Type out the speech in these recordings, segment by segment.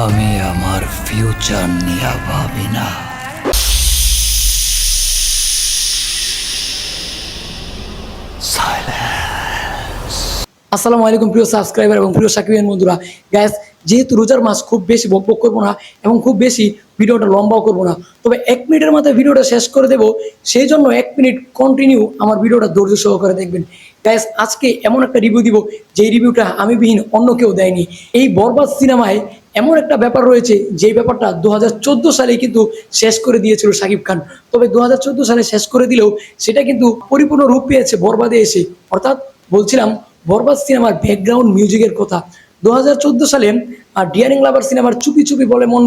আমি আমার ফিউচার নিয়ে ভাবি না। আসসালামু আলাইকুম প্রিয় সাবস্ক্রাইবার এবং প্রিয় সাকিবিয়ান বন্ধুরা। গ্যাস যেহেতু রোজার মাস খুব বেশি বকবক করব না এবং খুব বেশি ভিডিওটা লম্বাও করব না, তবে এক মিনিটের মাথায় ভিডিওটা শেষ করে দেবো। সেই জন্য এক মিনিট কন্টিনিউ আমার ভিডিওটা ধৈর্য সহকারে দেখবেন। গ্যাস আজকে এমন একটা রিভিউ দিব, যেই রিভিউটা আমি বিহীন অন্য কেউ দেয়নি। এই বরবাদ সিনেমায় এমন একটা ব্যাপার রয়েছে, যেই ব্যাপারটা দুহাজার চোদ্দ সালে কিন্তু শেষ করে দিয়েছিল শাকিব খান। তবে দু হাজার চোদ্দ সালে শেষ করে দিলেও সেটা কিন্তু পরিপূর্ণ রূপ পেয়েছে বরবাদে এসে। অর্থাৎ বলছিলাম, বরবাদ সিনেমার ব্যাকগ্রাউন্ড মিউজিকের কথা। দু হাজার চোদ্দ সালে আর ডিয়ারিং লাভার সিনেমার চুপি চুপি বলে মন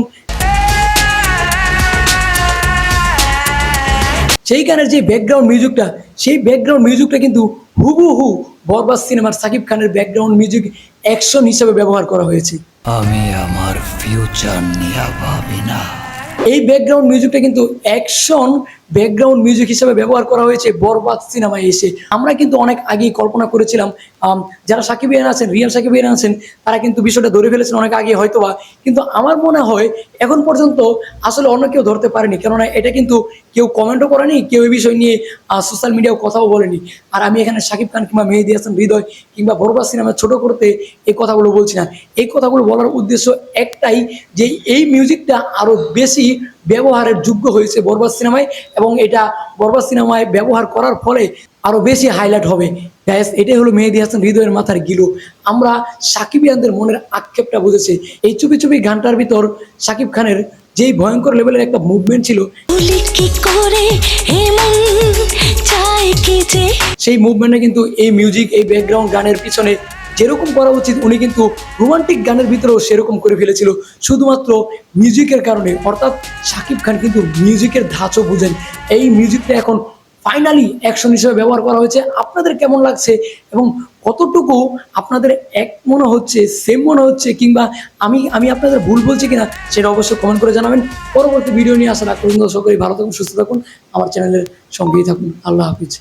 সেই গানের যে ব্যাকগ্রাউন্ড মিউজিকটা সেই ব্যাকগ্রাউন্ড মিউজিকটা কিন্তু হুবহু বরবাদ সিনেমার সাকিব খানের ব্যাকগ্রাউন্ড মিউজিক অ্যাকশন হিসেবে ব্যবহার করা হয়েছে। আমি আমার ফিউচার নিয়ে ভাবি না এই ব্যাকগ্রাউন্ড মিউজিকটা কিন্তু অ্যাকশন ব্যাকগ্রাউন্ড মিউজিক হিসেবে ব্যবহার করা হয়েছে, বরবাদ সিনেমায় এসে। আমরা কিন্তু অনেক আগেই কল্পনা করেছিলাম যারা সাকিব সাকিবিয়ান আছেন রিয়াল সাকিবিয়ান আছেন, তারা কিন্তু বিষয়টা ধরে ফেলেছেন অনেক আগে হয়তোবা। কিন্তু আমার মনে হয়, এখন পর্যন্ত আসলে অন্য কেউ ধরতে পারেনি। কেননা এটা কিন্তু কেউ কমেন্টও করেনি, কেউ এই বিষয় নিয়ে সোশ্যাল মিডিয়াও কথাও বলেনি। আর আমি এখানে সাকিব খান কিংবা মেহেদি হাসান, হৃদয় কিংবা বরবাদ সিনেমা ছোট করতে এই কথাগুলো বলছি না। এই কথাগুলো বলার উদ্দেশ্য একটাই যে এই মিউজিকটা আরও বেশি ব্যবহারের যোগ্য হয়েছে বরবাদ সিনেমায় এবং এটা বরবাদ সিনেমায় ব্যবহার করার ফলে আরও বেশি হাইলাইট হবে। ব্যাস এটাই হলো মেহেদি হাসান হৃদয়ের মাথার গিলু। আমরা সাকিব ইয়ানদের মনের আক্ষেপটা বুঝেছি। এই চুপি চুপি গানটার ভিতর সাকিব খানের যেই ভয়ঙ্কর লেভেলের একটা মুভমেন্ট ছিল সেই মুভমেন্টে কিন্তু এই মিউজিক এই ব্যাকগ্রাউন্ড গানের পিছনে যেরকম করা উচিত, উনি কিন্তু রোমান্টিক গানের ভিতরেও সেরকম করে ফেলেছিল। শুধুমাত্র মিউজিকের কারণে। অর্থাৎ শাকিব খান কিন্তু মিউজিকের ধাঁচও বুঝেন। এই মিউজিকটা এখন ফাইনালি অ্যাকশন হিসেবে ব্যবহার করা হয়েছে। আপনাদের কেমন লাগছে এবং কতটুকু আপনাদের এক মনে হচ্ছে সেম মনে হচ্ছে, কিংবা আমি আমি আপনাদের ভুল বলছি কিনা, সেটা অবশ্যই কমেন্ট করে জানাবেন। পরবর্তী ভিডিও নিয়ে আগ পর্যন্ত সকলেই ভালো থাকুন, সুস্থ থাকুন। আমার চ্যানেলের সঙ্গেই থাকুন। আল্লাহ হাফিজ।